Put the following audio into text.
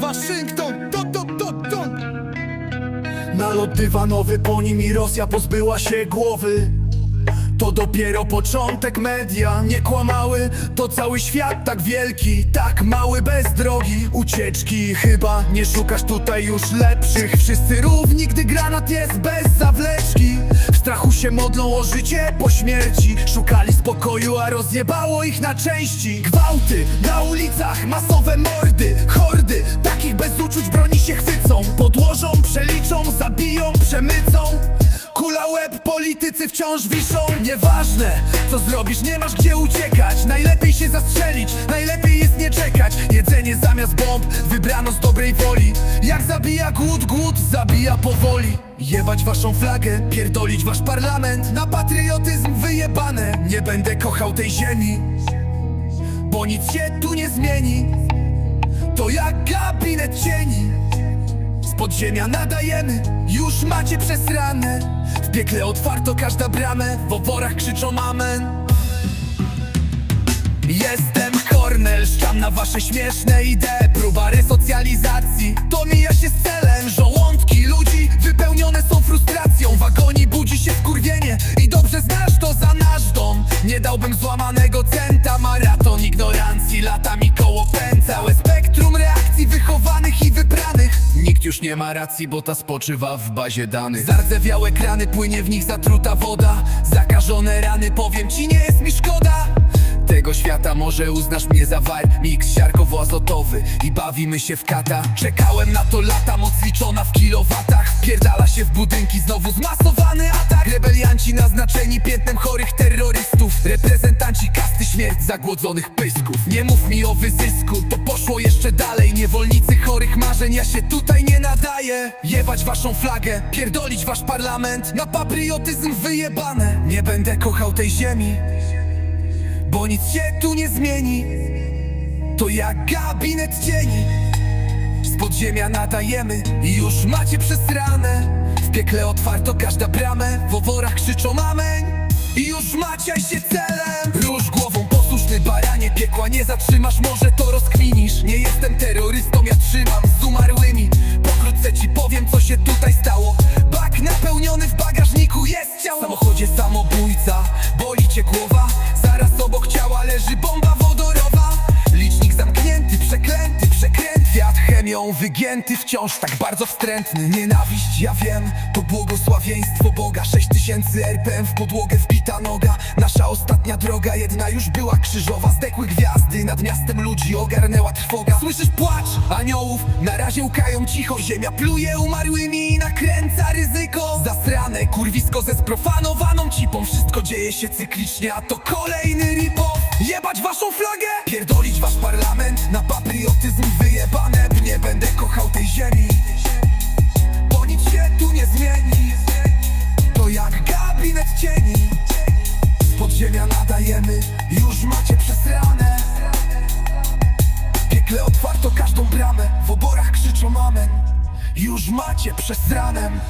Waszyngton, to, to, to, to. Nalot dywanowy, po nim i Rosja pozbyła się głowy. To dopiero początek media nie kłamały. To cały świat tak wielki, tak mały bez drogi. Ucieczki chyba nie szukasz tutaj już lepszych. Wszyscy równi, gdy granat jest bez zawleczki. W strachu się modlą o życie po śmierci. Szukali spokoju, a rozjebało ich na części. Gwałty na ulicach, masowe mordy, hordy. Takich bez uczuć broni się chwycą. Podłożą, przeliczą, zabiją, przemycą. Kula łeb, politycy wciąż wiszą. Nieważne, co zrobisz, nie masz gdzie uciekać. Najlepiej się zastrzelić, najlepiej jest nie czekać. Jedzenie zamiast bomb, wybrano z dobrej woli Jak zabija głód, głód zabija powoli. Jebać waszą flagę, pierdolić wasz parlament. Na patriotyzm wyjebane Nie będę kochał tej ziemi. Bo nic się tu nie zmieni. To jak gabinet cieni. Z podziemia nadajemy, już macie przesrane. W piekle otwarto każda bramę, w oborach krzyczą amen. Jestem Kornel, szczam na wasze śmieszne idee. Próba resocjalizacji, to Nie dałbym złamanego centa, maraton ignorancji Latami koło pęd, całe spektrum reakcji wychowanych i wybranych. Nikt już nie ma racji, bo ta spoczywa w bazie danych. Zardzewiałe krany, płynie w nich zatruta woda. Zakażone rany, powiem ci, nie może uznasz mnie za war Miks siarkowo-azotowy i bawimy się w kata. Czekałem na to lata, moc liczona w kilowatach. Pierdala się w budynki, znowu zmasowany atak. Rebelianci naznaczeni piętnem chorych terrorystów. Reprezentanci kasty śmierć zagłodzonych pysków. Nie mów mi o wyzysku, to poszło jeszcze dalej. Niewolnicy chorych marzeń, ja się tutaj nie nadaję. Jebać waszą flagę, pierdolić wasz parlament. Na patriotyzm wyjebane. Nie będę kochał tej ziemi bo nic się tu nie zmieni. To jak gabinet cieni. Z podziemia nadajemy i już macie przesrane W piekle otwarto każda bramę. W oworach krzyczą amen. I już macie się celem. Róż głową posłuszny baranie. Piekła nie zatrzymasz, może Wygięty, wciąż tak bardzo wstrętny. Nienawiść, ja wiem, to błogosławieństwo Boga. 6000 RPM w podłogę wbita noga. Nasza ostatnia droga, jedna już była krzyżowa. Zdekły gwiazdy, nad miastem ludzi ogarnęła trwoga. Słyszysz płacz aniołów, na razie łkają cicho. Ziemia pluje umarłymi i nakręca ryzyko. Zasrane kurwisko ze sprofanowaną cipą. Wszystko dzieje się cyklicznie, a to kolejny ripoff. Jebać waszą flagę, pierdolić wasz parlament Na patriotyzm wyjebane, ziemi Bo nic się tu nie zmieni. To jak gabinet cieni podziemia nadajemy, już macie przesrane piekle otwarto każdą bramę W oborach krzyczą amen Już macie przesranem